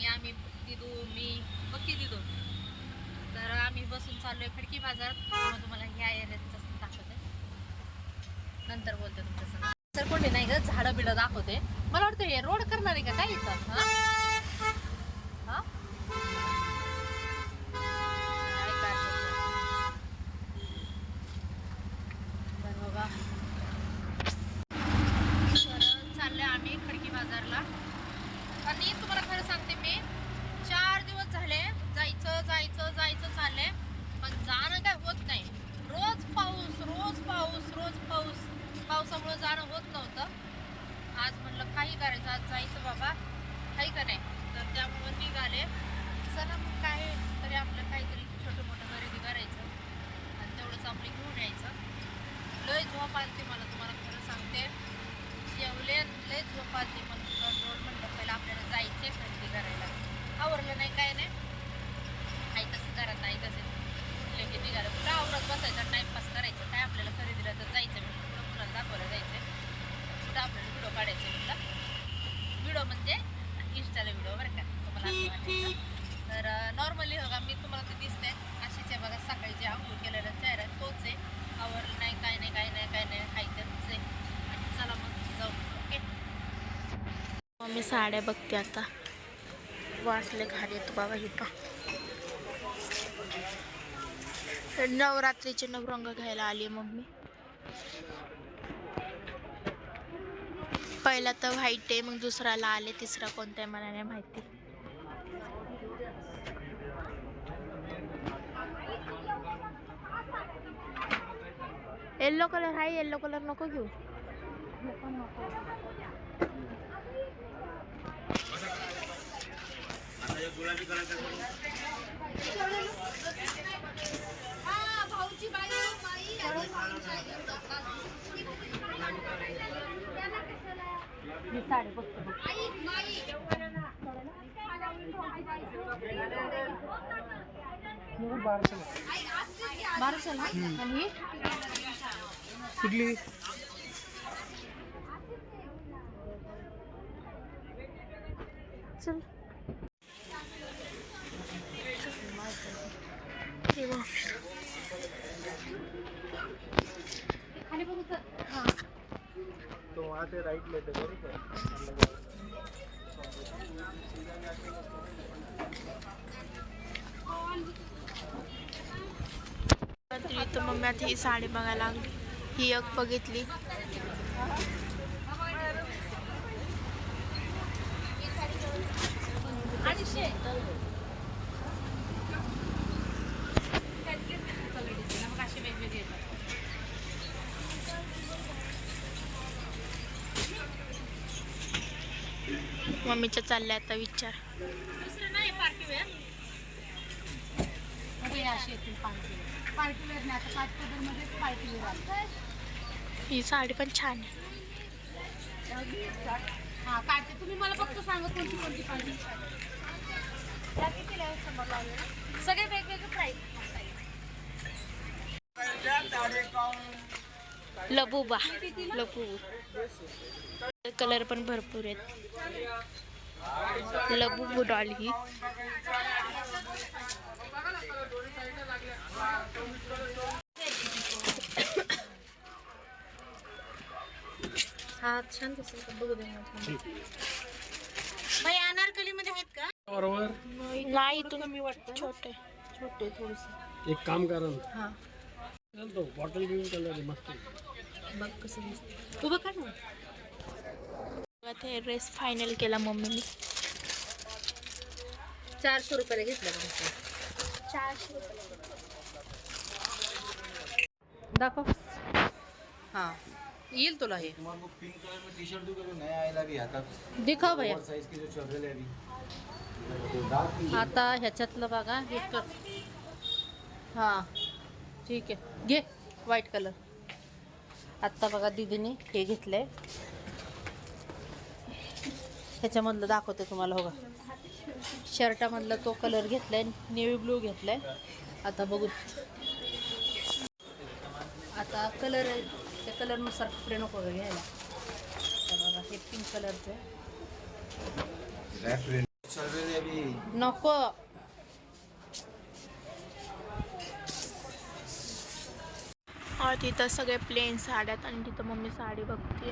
आणि आम्ही दिदू मी बघते दिदू. तर आम्ही बसून चाललोय खडकी बाजार. मग तुम्हाला ह्या एरियाचं दाखवते. नंतर बोलते तुमच्या सर कोणी नाही ग? झाडं बिडं दाखवते. मला वाटतं हे रोड करणार आहे का काय इथं? हा? काय करतात? बरं बाबा तर चालले आम्ही खडकी बाजारला आणि तुम्हाला खरं सांगते मी चार दिवस झाले जायचं जायचं जायचं चाललंय पण जाणं काय होत नाही रोज पाऊस रोज पाऊस रोज पाऊस पावसामुळे जाणं होत नव्हतं आज म्हणलं काही करायचं आज जायचं बाबा काही का नाही तर त्यामुळं निघाले चला मग काय तरी आपलं काहीतरी छोटं मोठं खरेदी करायचं आणि तेवढंच आपलं घेऊन यायचं लय झोप आलती मला तुम्हाला खरं सांगते जेवले आणि आलती मग रोड म्हणलं पहिलं आपल्याला जायचे खरेदी करायला. आवरलं नाही काय नाही. आई तसं करत नाही तसे कुठले की निघालं. कुठं आवरत बसायचं? टाइमपास करायचं? काय आपल्याला खरेदीला तर जायचं म्हणलं. कुठं कुणाला दाखवायला जायचं कुठं आपल्याला व्हिडिओ काढायचे म्हणलं. व्हिडिओ म्हणजे इंस्टाला व्हिडिओ बरं का? तुम्हाला असं तर नॉर्मली बघा मी तुम्हाला ते दिसते अशीच आहे बघा सकाळी जे आंघोळ केलेला चेहरा आहे, तोच आहे आवरलं नाही काय नाही काय नाही काय नाही हाय तरच आहे आणि चला मग जाऊ ओके मी साड्या बघते आता. वाचले घाल येतो बाबा इथं नवरात्रीचे नवरंग घ्यायला आली मम्मी. पहिला तर व्हाईट आहे मग दुसराला आले तिसरा कोणता आहे मला नाही माहिती. येल्लो कलर आहे येल्लो कलर नको घेऊ. नको नको बघतो बघ बाराशे आणि कुठली? चल. तो वहाँ से राइट लेते रात्री तर मम्मी आता ही साडी बघायला लागली. ही एक बघितली. मम्मीच्या चालल्या आता विचार. हे अशी येतील पार्टी वेअर पार्टी वेअर नाही आता पाच मध्ये पार्टी वेअर आलं ही साडी पण छान आहे. हा तुम्ही मला फक्त सांगा कोणती कोणती पाहिजे? सगळे वेगवेगळे प्राईस लबुबा. लबू कलर पण भरपूर आहेत. लबुबू डॉल ही. हा छान दिसेल बघू दे बाई अनारकली मध्ये आहेत का? बरोबर. नाही इथून छोटे. छोटे थोडेसे. एक काम करा ना. हा. बॉटल घेऊन कलर आहे मस्त. बघ कसं दिसतं उभं काढ ना. बघा ते ड्रेस फायनल केला मम्मीने चारशे रुपयाला घेतलं बघा चारशे दाखव हा येईल तुला हे तुम्हारे को पिंक कलर में टी शर्ट दूंगा तो नया आएगा भी आता? दिखाव भैया। और साइज के जो चल रहे हैं अभी। तो डार्क पिंक आता ह्याच्यातलं बघा हे कर हां ठीक आहे घे व्हाईट कलर आत्ता बघा दीदीने हे घेतलंय। ह्याच्यामधलं दाखवते तुम्हाला हो शर्टामधला तो कलर घेतलाय नेव्ही ब्लू घेतलाय. आता बघू. आता कलर त्या कलरनुसार कपडे नको घ्यायला. बघा हे पिंक कलरचं नको. तिथं सगळे प्लेन साड्यात आणि तिथं मम्मी साडी बघते